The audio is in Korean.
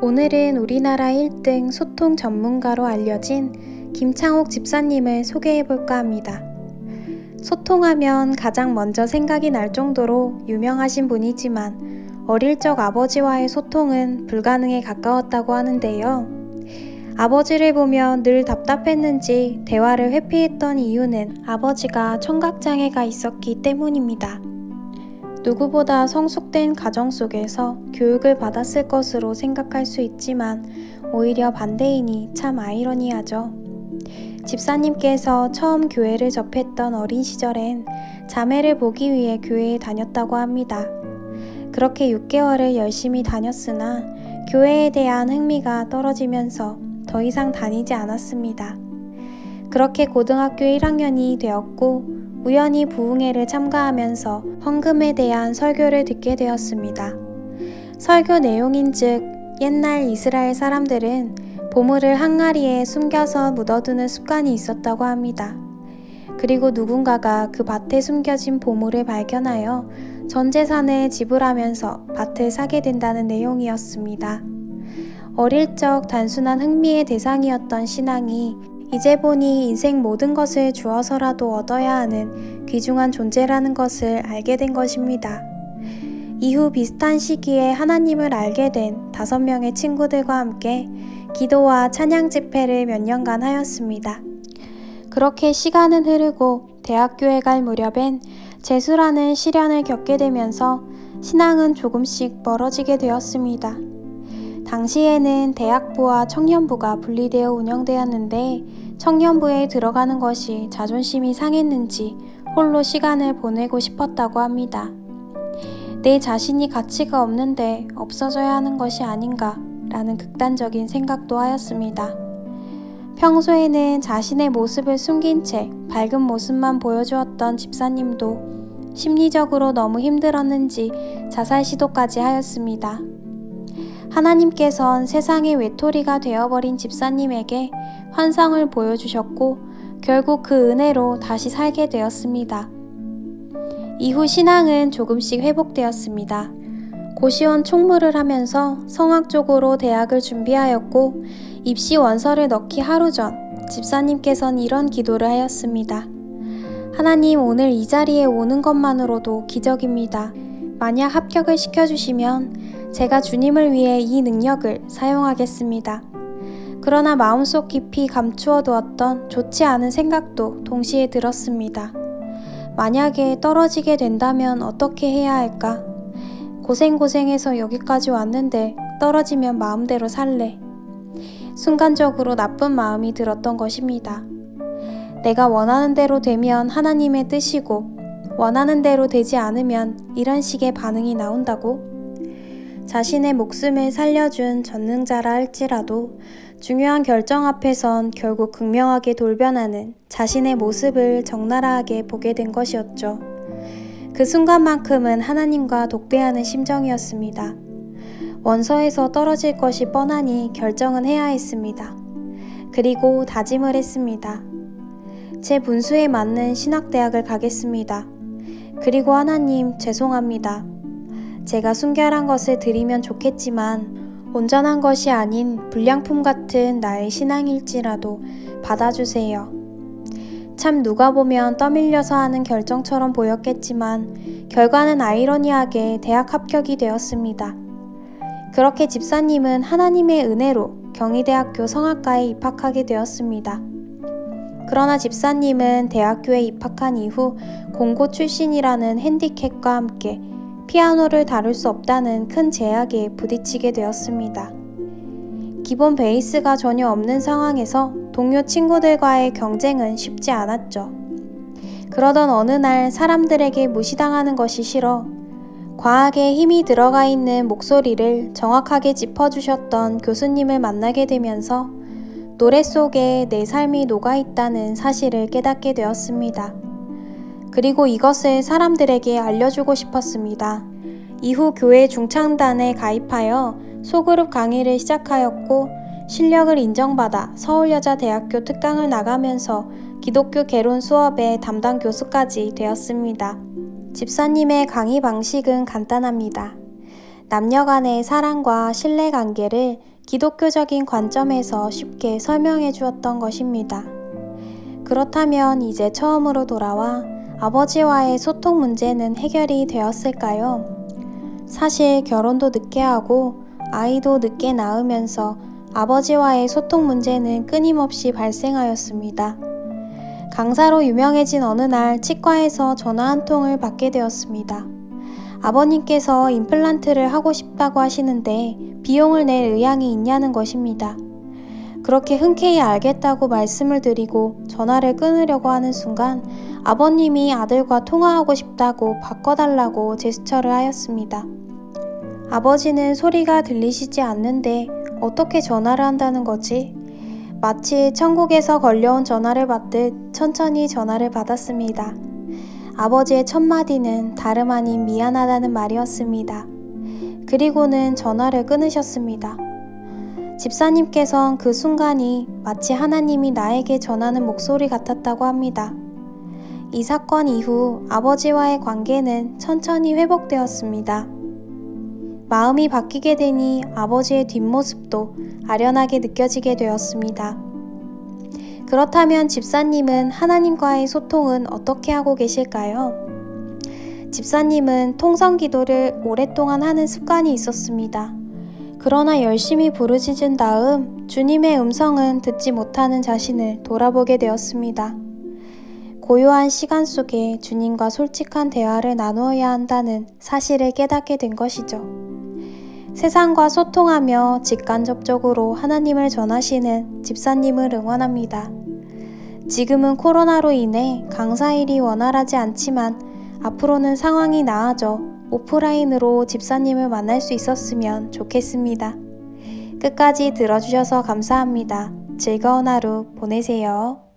오늘은 우리나라 1등 소통 전문가로 알려진 김창옥 집사님을 소개해 볼까 합니다. 소통하면 가장 먼저 생각이 날 정도로 유명하신 분이지만 어릴 적 아버지와의 소통은 불가능에 가까웠다고 하는데요. 아버지를 보며 늘 답답했는지 대화를 회피했던 이유는 아버지가 청각장애가 있었기 때문입니다. 누구보다 성숙된 가정 속에서 교육을 받았을 것으로 생각할 수 있지만 오히려 반대이니 참 아이러니하죠. 집사님께서 처음 교회를 접했던 어린 시절엔 자매를 보기 위해 교회에 다녔다고 합니다. 그렇게 6개월을 열심히 다녔으나 교회에 대한 흥미가 떨어지면서 더 이상 다니지 않았습니다. 그렇게 고등학교 1학년이 되었고 우연히 부흥회를 참가하면서 헌금에 대한 설교를 듣게 되었습니다. 설교 내용인즉 옛날 이스라엘 사람들은 보물을 항아리에 숨겨서 묻어두는 습관이 있었다고 합니다. 그리고 누군가가 그 밭에 숨겨진 보물을 발견하여 전 재산을 지불하면서 밭을 사게 된다는 내용이었습니다. 어릴 적 단순한 흥미의 대상이었던 신앙이 이제 보니 인생 모든 것을 주어서라도 얻어야 하는 귀중한 존재라는 것을 알게 된 것입니다. 이후 비슷한 시기에 하나님을 알게 된 다섯 명의 친구들과 함께 기도와 찬양 집회를 몇 년간 하였습니다. 그렇게 시간은 흐르고 대학교에 갈 무렵엔 재수라는 시련을 겪게 되면서 신앙은 조금씩 멀어지게 되었습니다. 당시에는 대학부와 청년부가 분리되어 운영되었는데 청년부에 들어가는 것이 자존심이 상했는지 홀로 시간을 보내고 싶었다고 합니다. 내 자신이 가치가 없는데 없어져야 하는 것이 아닌가 라는 극단적인 생각도 하였습니다. 평소에는 자신의 모습을 숨긴 채 밝은 모습만 보여주었던 집사님도 심리적으로 너무 힘들었는지 자살 시도까지 하였습니다. 하나님께선 세상의 외톨이가 되어버린 집사님에게 환상을 보여주셨고 결국 그 은혜로 다시 살게 되었습니다. 이후 신앙은 조금씩 회복되었습니다. 고시원 총무를 하면서 성악 쪽으로 대학을 준비하였고 입시 원서를 넣기 하루 전 집사님께선 이런 기도를 하였습니다. 하나님 오늘 이 자리에 오는 것만으로도 기적입니다. 만약 합격을 시켜주시면 제가 주님을 위해 이 능력을 사용하겠습니다. 그러나 마음속 깊이 감추어 두었던 좋지 않은 생각도 동시에 들었습니다. 만약에 떨어지게 된다면 어떻게 해야 할까? 고생고생해서 여기까지 왔는데 떨어지면 마음대로 살래. 순간적으로 나쁜 마음이 들었던 것입니다. 내가 원하는 대로 되면 하나님의 뜻이고 원하는 대로 되지 않으면 이런 식의 반응이 나온다고? 자신의 목숨을 살려준 전능자라 할지라도 중요한 결정 앞에선 결국 극명하게 돌변하는 자신의 모습을 적나라하게 보게 된 것이었죠. 그 순간만큼은 하나님과 독대하는 심정이었습니다. 원서에서 떨어질 것이 뻔하니 결정은 해야 했습니다. 그리고 다짐을 했습니다. 제 분수에 맞는 신학대학을 가겠습니다. 그리고 하나님 죄송합니다. 제가 순결한 것을 드리면 좋겠지만 온전한 것이 아닌 불량품 같은 나의 신앙일지라도 받아주세요. 참 누가 보면 떠밀려서 하는 결정처럼 보였겠지만 결과는 아이러니하게 대학 합격이 되었습니다. 그렇게 집사님은 하나님의 은혜로 경희대학교 성악과에 입학하게 되었습니다. 그러나 집사님은 대학교에 입학한 이후 공고 출신이라는 핸디캡과 함께 피아노를 다룰 수 없다는 큰 제약에 부딪히게 되었습니다. 기본 베이스가 전혀 없는 상황에서 동료 친구들과의 경쟁은 쉽지 않았죠. 그러던 어느 날 사람들에게 무시당하는 것이 싫어 과학에 힘이 들어가 있는 목소리를 정확하게 짚어주셨던 교수님을 만나게 되면서 노래 속에 내 삶이 녹아 있다는 사실을 깨닫게 되었습니다. 그리고 이것을 사람들에게 알려주고 싶었습니다. 이후 교회 중창단에 가입하여 소그룹 강의를 시작하였고 실력을 인정받아 서울여자대학교 특강을 나가면서 기독교 개론 수업의 담당 교수까지 되었습니다. 집사님의 강의 방식은 간단합니다. 남녀 간의 사랑과 신뢰 관계를 기독교적인 관점에서 쉽게 설명해 주었던 것입니다. 그렇다면 이제 처음으로 돌아와 아버지와의 소통 문제는 해결이 되었을까요? 사실 결혼도 늦게 하고 아이도 늦게 낳으면서 아버지와의 소통 문제는 끊임없이 발생하였습니다. 강사로 유명해진 어느 날 치과에서 전화 한 통을 받게 되었습니다. 아버님께서 임플란트를 하고 싶다고 하시는데 비용을 낼 의향이 있냐는 것입니다. 그렇게 흔쾌히 알겠다고 말씀을 드리고 전화를 끊으려고 하는 순간 아버님이 아들과 통화하고 싶다고 바꿔달라고 제스처를 하였습니다. 아버지는 소리가 들리시지 않는데 어떻게 전화를 한다는 거지? 마치 천국에서 걸려온 전화를 받듯 천천히 전화를 받았습니다. 아버지의 첫 마디는 다름 아닌 미안하다는 말이었습니다. 그리고는 전화를 끊으셨습니다. 집사님께선 그 순간이 마치 하나님이 나에게 전하는 목소리 같았다고 합니다. 이 사건 이후 아버지와의 관계는 천천히 회복되었습니다. 마음이 바뀌게 되니 아버지의 뒷모습도 아련하게 느껴지게 되었습니다. 그렇다면 집사님은 하나님과의 소통은 어떻게 하고 계실까요? 집사님은 통성 기도를 오랫동안 하는 습관이 있었습니다. 그러나 열심히 부르짖은 다음 주님의 음성은 듣지 못하는 자신을 돌아보게 되었습니다. 고요한 시간 속에 주님과 솔직한 대화를 나누어야 한다는 사실을 깨닫게 된 것이죠. 세상과 소통하며 직간접적으로 하나님을 전하시는 집사님을 응원합니다. 지금은 코로나로 인해 강사일이 원활하지 않지만 앞으로는 상황이 나아져 오프라인으로 집사님을 만날 수 있었으면 좋겠습니다. 끝까지 들어주셔서 감사합니다. 즐거운 하루 보내세요.